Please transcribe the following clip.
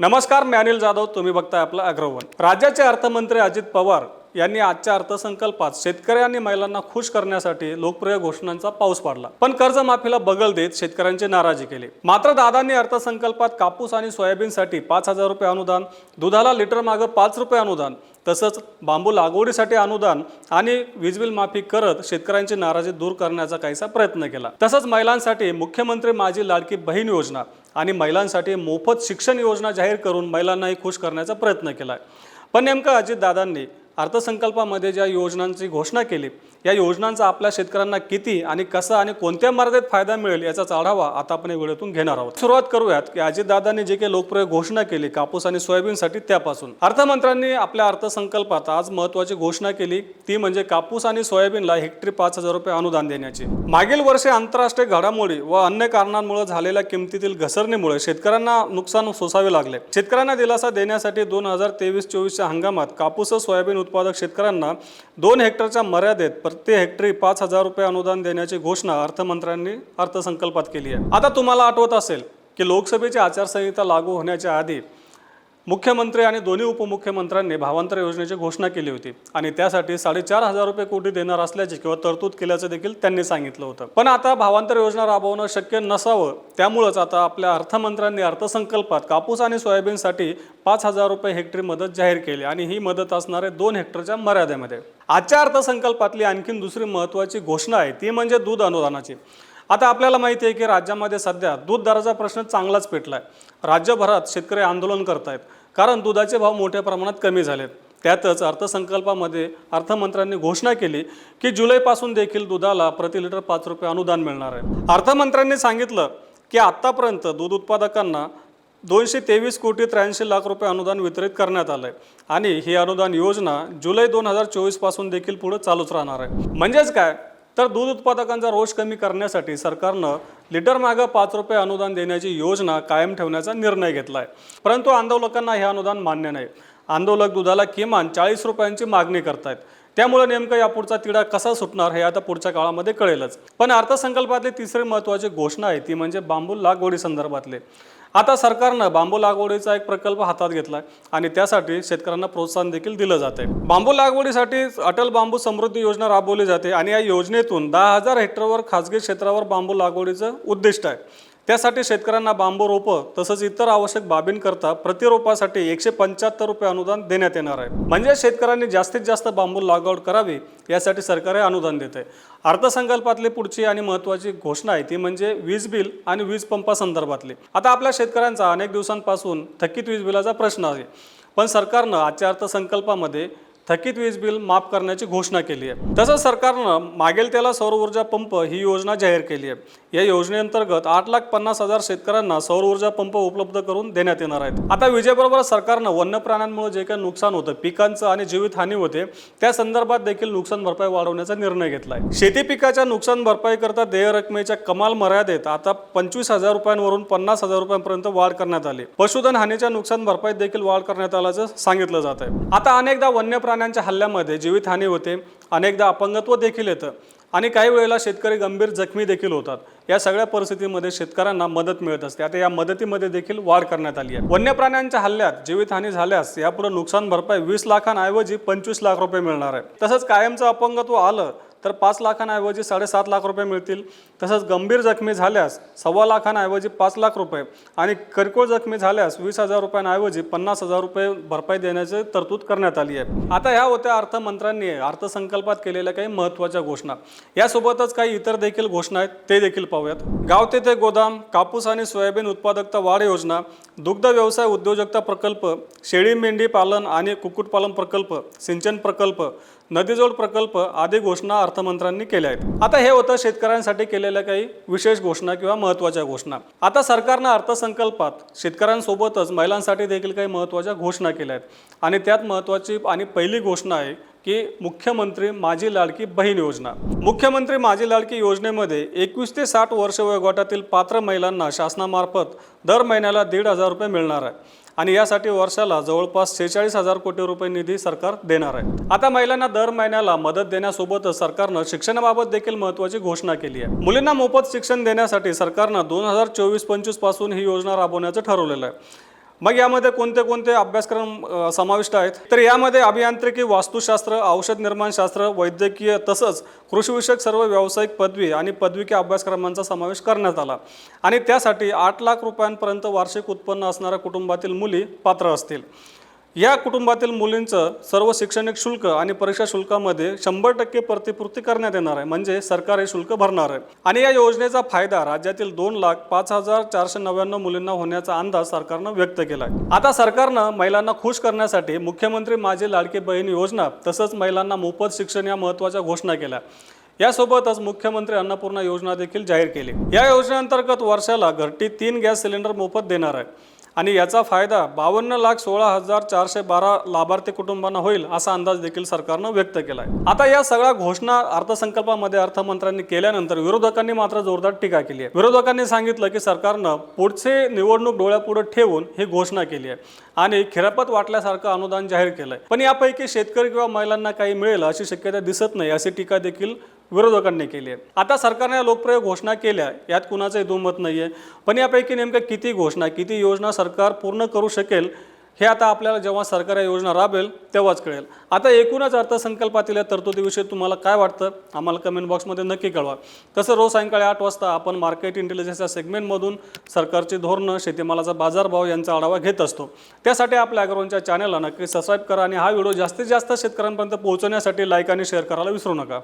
नमस्कार मी अनिल जाधव. तुम्ही बघताय आपलं अग्रवन. राज्याचे अर्थमंत्री अजित पवार यांनी आजच्या अर्थसंकल्पात शेतकरी आणि महिलांना खुश करण्यासाठी लोकप्रिय घोषणांचा पाऊस पाडला. पण कर्जमाफीला बगल देत शेतकऱ्यांची नाराजी केली. मात्र दादांनी अर्थसंकल्पात कापूस आणि सोयाबीनसाठी पाच हजार रुपये अनुदान दुधाला लिटर मागं पाच रुपये अनुदान तसंच बांबू लागवडीसाठी अनुदान आणि वीजबिल माफी करत शेतकऱ्यांची नाराजी दूर करण्याचा काहीसा प्रयत्न केला. तसंच महिलांसाठी मुख्यमंत्री माझी लाडकी बहीण योजना आणि महिलांसाठी मोफत शिक्षण योजना जाहीर करून महिलांनाही खुश करण्याचा प्रयत्न केला आहे पण नेमकं अजितदादांनी अर्थसंकल्पामध्ये ज्या योजनांची घोषणा केली या योजनांचा आपल्या शेतकऱ्यांना किती आणि कसा आणि कोणत्या मर्यादेत फायदा मिळेल याचाच आढावा आता आपण या व्हिडिओतून घेणार आहोत. सुरुवात करूयात की अजितदादांनी जे काही लोकप्रिय घोषणा केली कापूस आणि सोयाबीनसाठी त्यापासून. अर्थमंत्र्यांनी आपल्या अर्थसंकल्पात आज महत्वाची घोषणा केली ती म्हणजे कापूस आणि सोयाबीनला हेक्टरी पाच हजार रुपये अनुदान देण्याची. मागील वर्षी आंतरराष्ट्रीय घडामोडी व अन्य कारणांमुळे झालेल्या किमतीतील घसरणीमुळे शेतकऱ्यांना नुकसान सोसावे लागले. शेतकऱ्यांना दिलासा देण्यासाठी दोन हजार तेवीस चोवीसच्या हंगामात कापूस व सोयाबीन उत्पादक शेतकऱ्यांना दोन हेक्टरच्या मर्यादेत प्रति हेक्टरी पाच हजार रुपये अनुदान देण्याची घोषणा अर्थमंत्र्यांनी अर्थसंकल्पात केली आहे. आता तुम्हाला आठवत असेल की लोकसभेची आचारसंहिता लागू होण्याच्या आधी मुख्यमंत्री आणि दोन्ही उपमुख्यमंत्र्यांनी भावांतर योजनेची घोषणा केली होती आणि त्यासाठी साडेचार हजार रुपये कोटी देणार असल्याचे किंवा तरतूद केल्याचं देखील त्यांनी सांगितलं होतं. पण आता भावांतर योजना राबवणं शक्य नसावं त्यामुळंच आता आपल्या अर्थमंत्र्यांनी अर्थसंकल्पात कापूस आणि सोयाबीनसाठी पाच हजार रुपये हेक्टरी मदत जाहीर केली आणि ही मदत असणारे दोन हेक्टरच्या मर्यादेमध्ये. आजच्या अर्थसंकल्पातली आणखीन दुसरी महत्त्वाची घोषणा आहे ती म्हणजे दूध अनुदानाची. आता आपल्याला माहिती आहे की राज्यामध्ये सध्या दूध दराचा प्रश्न चांगलाच पेटला आहे राज्यभरात शेतकरी आंदोलन करत आहेत कारण दुधाचे भाव मोठ्या प्रमाणात कमी झालेत. त्यातच अर्थसंकल्पामध्ये अर्थमंत्र्यांनी घोषणा केली की जुलैपासून देखील दुधाला प्रति लिटर पाच रुपये अनुदान मिळणार आहे. अर्थमंत्र्यांनी सांगितलं की आत्तापर्यंत दूध उत्पादकांना दोनशे तेवीस कोटी त्र्याऐंशी लाख रुपये अनुदान वितरित करण्यात आलं आहे आणि ही अनुदान योजना जुलै दोन हजार चोवीसपासून देखील पुढे चालूच राहणार आहे. म्हणजेच काय? तर दूध उत्पादकांचा रोष कमी करण्यासाठी सरकारनं लिटर मागं पाच रुपये अनुदान देण्याची योजना कायम ठेवण्याचा निर्णय घेतला आहे परंतु आंदोलकांना हे अनुदान मान्य नाही. आंदोलक दुधाला किमान चाळीस रुपयांची मागणी करतायत. त्यामुळे नेमकं यापुढचा तिढा कसा सुटणार हे आता पुढच्या काळामध्ये कळेलच. पण अर्थसंकल्पातली तिसरी महत्त्वाची घोषणा आहे ती म्हणजे बांबू लागवडी संदर्भातले. आता सरकारनं बांबू लागवडीचा एक प्रकल्प हातात घेतला आहे आणि त्यासाठी शेतकऱ्यांना प्रोत्साहन देखील दिलं जाते बांबू लागवडीसाठी अटल बांबू समृद्धी योजना राबवली जाते आणि या योजनेतून दहा हजार हेक्टरवर खाजगी क्षेत्रावर बांबू लागवडीचं उद्दिष्ट आहे. त्यासाठी शेतकऱ्यांना बांबू रोपं तसंच इतर आवश्यक बाबींकरता प्रतिरोपासाठी एकशे पंच्याहत्तर रुपये अनुदान देण्यात येणार आहे. म्हणजे शेतकऱ्यांनी जास्तीत जास्त बांबू लागवड करावी यासाठी सरकार हे अनुदान देते. अर्थसंकल्पातली पुढची आणि महत्त्वाची घोषणा आहे ती म्हणजे वीज बिल आणि वीज पंपासंदर्भातली आता आपल्या शेतकऱ्यांचा अनेक दिवसांपासून थकीत वीज बिलाचा प्रश्न आहे. पण सरकारनं आजच्या अर्थसंकल्पामध्ये थकीत वीज बिल माफ करण्याची घोषणा केली आहे. तसंच सरकारनं मागेल त्याला सौर ऊर्जा पंप ही योजना जाहीर केली आहे. या योजनेअंतर्गत आठ लाख पन्नास हजार शेतकऱ्यांना सौर ऊर्जा पंप उपलब्ध करून देण्यात येणार आहेत. आता विजेबरोबर सरकारनं वन्य प्राण्यांमुळे जे काही नुकसान होतं पिकांचं आणि जीवितहानी होते त्या संदर्भात देखील नुकसान भरपाई वाढवण्याचा निर्णय घेतला आहे शेती पिकाच्या नुकसान भरपाई करता देय रकमेच्या कमाल मर्यादेत आता पंचवीस हजार रुपयांवरून पन्नास हजार रुपयांपर्यंत वाढ करण्यात आली. पशुधन हानीच्या नुकसान भरपाईत देखील वाढ करण्यात आल्याचं सांगितलं जात आहे आता अनेकदा वन्य प्राण्यांच्या हल्ल्यामध्ये जीवितहानी होते. अनेकदा अपंगत्व देखील येतं. आणि काही वेळेला शेतकरी गंभीर जखमी देखील होतात. या सगळ्या परिस्थितीमध्ये शेतकऱ्यांना मदत मिळत असते. आता या मदतीमध्ये देखील वाढ करण्यात आली आहे. वन्य प्राण्यांच्या हल्ल्यात जीवितहानी झाल्यास यापुढे नुकसान भरपाई वीस लाखांऐवजी पंचवीस लाख रुपये मिळणार आहे. तसंच कायमचं अपंगत्व आलं तर पाच लाखांऐवजी साडेसात लाख रुपये मिळतील. तसंच गंभीर जखमी झाल्यास सव्वा लाखांऐवजी पाच लाख रुपये आणि किरकोळ जखमी झाल्यास वीस हजार रुपयांऐवजी पन्नास हजार रुपये भरपाई देण्याची तरतूद करण्यात आली आहे. आता ह्या होत्या अर्थमंत्र्यांनी अर्थसंकल्पात केलेल्या काही महत्त्वाच्या घोषणा. यासोबतच काही इतर देखील घोषणा आहेत ते देखील पाहूयात. गाव तेथे गोदाम कापूस आणि सोयाबीन उत्पादकता वाढ योजना दुग्ध व्यवसाय उद्योजकता प्रकल्प शेळी मेंढी पालन आणि कुक्कुटपालन प्रकल्प सिंचन प्रकल्प नदीजोड प्रकल्प आदी घोषणा अर्थमंत्र्यांनी केल्या आहेत. आता हे होतं शेतकऱ्यांसाठी केलेल्या काही विशेष घोषणा किंवा महत्त्वाच्या घोषणा. आता सरकारनं अर्थसंकल्पात शेतकऱ्यांसोबतच महिलांसाठी देखील काही महत्त्वाच्या घोषणा केल्या आहेत. आणि त्यात महत्त्वाची आणि पहिली घोषणा आहे की मुख्यमंत्री माझी लाडकी बहीण योजना. मुख्यमंत्री माझी लाडकी योजनेमध्ये एकवीस ते साठ वर्ष वयोगटातील पात्र महिलांना शासनामार्फत दर महिन्याला दीड हजार रुपये मिळणार आहे. आणि यासाठी वर्षाला जवळपास शेहेचाळीस हजार कोटी रुपये निधी सरकार देणार आहे. आता महिलांना दर महिन्याला मदत देण्यासोबतच सरकारनं शिक्षणाबाबत देखील महत्त्वाची घोषणा केली आहे. मुलींना मोफत शिक्षण देण्यासाठी सरकारनं दोन हजार चोवीस पंचवीसपासून ही योजना राबवण्याचं ठरवलेलं आहे. मग यामध्ये कोणते कोणते अभ्यासक्रम समाविष्ट आहेत? तर यामध्ये अभियांत्रिकी वास्तुशास्त्र औषध निर्माणशास्त्र वैद्यकीय तसंच कृषीविषयक सर्व व्यावसायिक पदवी आणि पदविका अभ्यासक्रमांचा समावेश करण्यात आला. आणि त्यासाठी आठ लाख रुपयांपर्यंत वार्षिक उत्पन्न असणाऱ्या कुटुंबातील मुली पात्र असतील. या कुटुंबातील मुलींचं सर्व शैक्षणिक शुल्क आणि परीक्षा शुल्कामध्ये शंभर टक्के प्रतिपूर्ती करण्यात येणार आहे. म्हणजे सरकार हे शुल्क भरणार आहे. आणि या योजनेचा फायदा राज्यातील दोन लाख पाच हजार चारशे नव्याण्णव मुलींना होण्याचा अंदाज सरकारनं व्यक्त केला आहे आता सरकारनं महिलांना खुश करण्यासाठी मुख्यमंत्री माझी लाडकी बहीण योजना तसंच महिलांना मोफत शिक्षण या महत्त्वाच्या घोषणा केल्या. यासोबतच मुख्यमंत्री अन्नपूर्णा योजना देखील जाहीर केली. या योजनेअंतर्गत वर्षाला घरटी तीन गॅस सिलेंडर मोफत देणार आहे. आणि याचा फायदा बावन्न लाख सोळा हजार चारशे बारा लाभार्थी कुटुंबांना होईल असा अंदाज देखील सरकारनं व्यक्त केला आहे आता या सगळ्या घोषणा अर्थसंकल्पामध्ये अर्थमंत्र्यांनी केल्यानंतर विरोधकांनी मात्र जोरदार टीका केली आहे. विरोधकांनी सांगितलं की सरकारनं पुढचे निवडणूक डोळ्यापुढे ठेवून ही घोषणा केली आहे आणि खिरापत वाटल्यासारखं अनुदान जाहीर केलंय. पण यापैकी शेतकरी किंवा महिलांना काही मिळेल अशी शक्यता दिसत नाही अशी टीका देखील विरोधकांनी केली आहे आता सरकारने लोकप्रयोग लोकप्रिय घोषणा केल्या यात कुणाचंही दुमत नाही आहे पण यापैकी नेमक्या किती घोषणा किती योजना सरकार पूर्ण करू शकेल हे आता आपल्याला जेव्हा सरकार या योजना राबेल तेव्हाच कळेल. आता एकूणच अर्थसंकल्पातील या तरतुदीविषयी तुम्हाला काय वाटतं? आम्हाला कमेंट बॉक्समध्ये नक्की कळवा. तसं रोज सायंकाळी आठ वाजता आपण मार्केट इंटेलिजन्स या सेगमेंटमधून सरकारची धोरणं शेतीमालाचा बाजारभाव यांचा आढावा घेत असतो. त्यासाठी आपल्या अग्रवनच्या चॅनलला नक्की सबस्क्राईब करा आणि हा व्हिडिओ जास्तीत जास्त शेतकऱ्यांपर्यंत पोहोचवण्यासाठी लाईक आणि शेअर करायला विसरू नका.